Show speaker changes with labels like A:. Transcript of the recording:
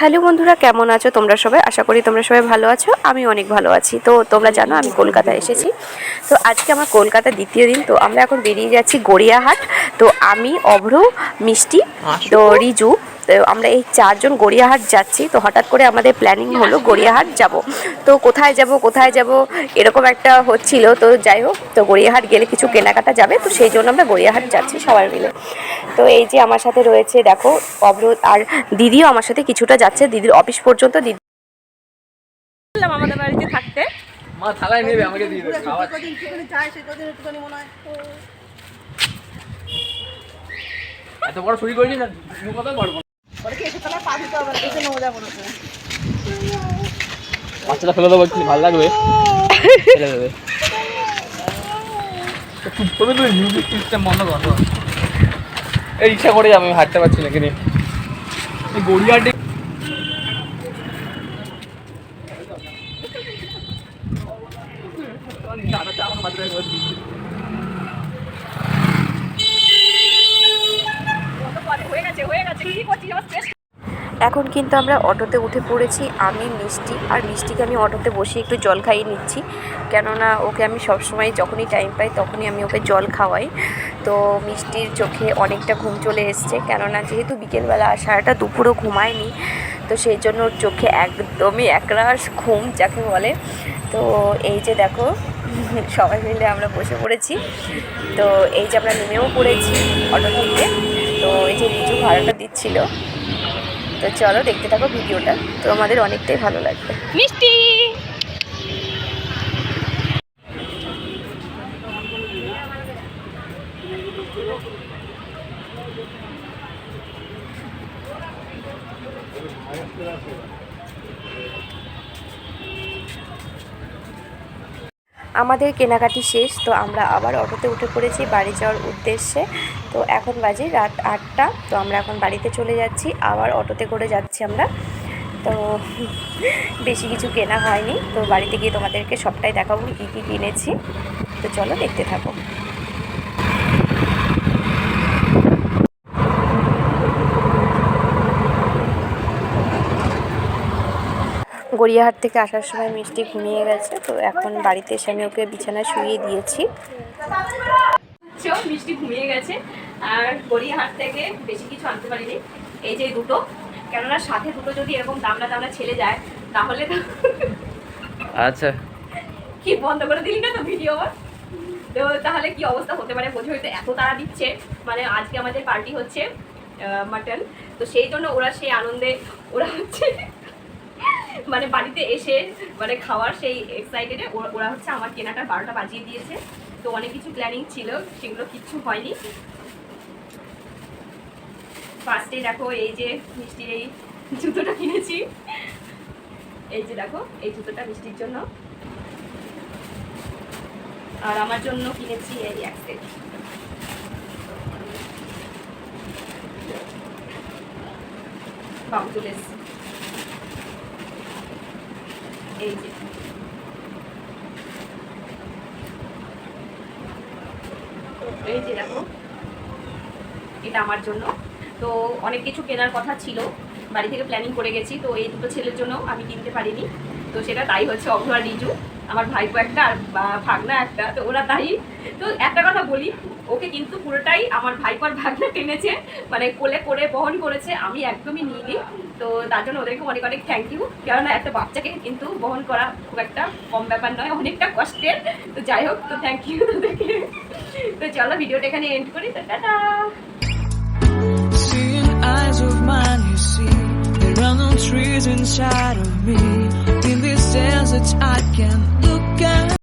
A: Hello বন্ধুরা কেমন আছো? তোমরা সবাই? আশা করি তোমরা সবাই ভালো আছো। আমি অনেক ভালো আছি। তো তোমরা জানো আমি কলকাতায় এসেছি। তো আজকে আমার কলকাতা দ্বিতীয় দিন তো আমরা এখন বেরিয়ে যাচ্ছি গড়িয়াহাট। তো আমি অভ্র মিষ্টি তো রিজু তো আমরা এই চারজন গড়িয়াহাট যাচ্ছি তো হঠাৎ করে আমাদের প্ল্যানিং হলো গড়িয়াহাট যাব। তো কোথায় যাব কোথায় যাব এরকম একটা হচ্ছিল। তো যাই হোক তো গড়িয়াহাট গেলে কিছু কেনাকাটা যাবে তো সেই জন্য আমরা গড়িয়াহাট যাচ্ছি সবাই মিলে। তো এই যে আমার সাথে রয়েছে দেখো অভ্র আর দিদিও আমার সাথে কিছুটা যাচ্ছে। দিদির অফিস পর্যন্ত দিদি
B: আমাদের বাড়িতে থাকতে।
C: মা থালায় নেবে আমাকে দিয়ে দেবে খাওয়া
D: কদিন একটুখানি চায় সে কদিন একটুখানি মনে হয়?
C: এত বড় শুরু করেছি না বাচ্চাটা ফেলে দেবো একটু ভালো লাগবে। ফেলে দেবে। তুমি মিউজিক সিস্টেম বন্ধ করো এই ইচ্ছা করে আমি হাঁটতে পারছি না কিনে এই গড়িয়াটি
B: হয়ে গেছে হয়ে গেছে। কি করছিস? আমার stress
A: এখন কিন্তু আমরা অটোতে উঠে পড়েছি। আমি, মিষ্টি, আর মিষ্টিকে আমি অটোতে বসে একটু জল খাইয়ে নিচ্ছি। কেননা ওকে আমি সবসময় যখনই টাইম পাই তখনই আমি ওকে জল খাওয়াই। তো মিষ্টির চোখে অনেকটা ঘুম চলে এসছে। কেননা যেহেতু বিকেলবেলা সারাটা দুপুরও ঘুমায়নি, তো সেই জন্য ওর চোখে একদমই একরাশ ঘুম যাকে বলে। তো এই যে দেখো, সবাই মিলে আমরা বসে পড়েছি। তো এই যে আমরা নেমেও পড়েছি অটো থেকে। তো এই যে রিজু ভাড়াটা দিচ্ছিল। তো চলো দেখতে থাকো ভিডিওটা। তো আমাদের অনেকটাই ভালো লাগবে।
B: মিষ্টি!
A: আমাদের কেনাকাটি শেষ, তো আমরা আবার অটোতে উঠে পড়েছি বাড়ি যাওয়ার উদ্দেশ্যে। তো এখন বাজে রাত আটটা, তো আমরা এখন বাড়িতে চলে যাচ্ছি, আবার অটোতে করে যাচ্ছি আমরা। তো বেশি কিছু কেনা হয়নি, তো বাড়িতে গিয়ে তোমাদেরকে সবটাই দেখাবো, কী কী কিনেছি। তো চলো দেখতে থাকো। গড়িয়াহাট থেকে আসার সময় মিষ্টি ঘুমিয়ে গেছে তো এখন বাড়িতে এসে আমি ওকে বিছানায় শুইয়ে দিয়েছি।
B: চো মিষ্টি ঘুমিয়ে গেছে আর গড়িয়াহাট থেকে বেশি কিছু আনতে পারিনি। এই যে দুটো কেননা সাথে দুটো যদি এরকম দামড়া দামড়া ছেলে যায় তাহলে তো
C: আচ্ছা।
B: কি বন্ধ করে দিলি না তো ভিডিও তো তাহলে কি অবস্থা হতে পারে? বোঝো হয়তো এত তারা দিচ্ছে। মানে আজকে আমাদের পার্টি হচ্ছে মাটন। তো সেই জন্য ওরা সেই আনন্দে ওরা হচ্ছে মানে বাড়িতে এসে মানে খাওয়ার সেই এক্সাইটেডে ওরা হচ্ছে আমার কেনাটা বারোটা বাজিয়ে দিয়েছে। তো অনেক কিছু প্ল্যানিং ছিল, সেগুলো কিচ্ছু হয়নি। ফার্স্টে দেখো এই যে মিষ্টির এই জুতোটা কিনেছি। এই যে দেখো, এই জুতোটা মিষ্টির জন্য। আর আমার জন্য কিনেছি এই এক সেট এই যে। এই যে দেখো, এটা আমার জন্য। তো অনেক কিছু কেনার কথা ছিল, বাড়ি থেকে প্ল্যানিং করে গেছি, তো এই দুটো ছেলের জন্য আমি কিনতে পারিনি। তো সেটা তাই হচ্ছে অভ্রা রিজু। আমার ভাইপো একটা আর ভাগনা একটা তো ওরা তাই। তো একটা কথা বলি ওকে কিন্তু পুরোটাই আমার ভাইপো আর ভাগনা টেনেছে মানে কোলে করে বহন করেছে আমি একদমই নিইনি। তো তার জন্য ওদেরকে অনেক অনেক থ্যাংক ইউ কেননা একটা বাচ্চাকে কিন্তু বহন করা খুব একটা কম ব্যাপার নয় অনেকটা কষ্টের। তো যাই হোক তো থ্যাংক ইউ তো চলো ভিডিওটা এখানে এন্ড করি তো tata.
E: Trees inside of me. In this desert, I can look at.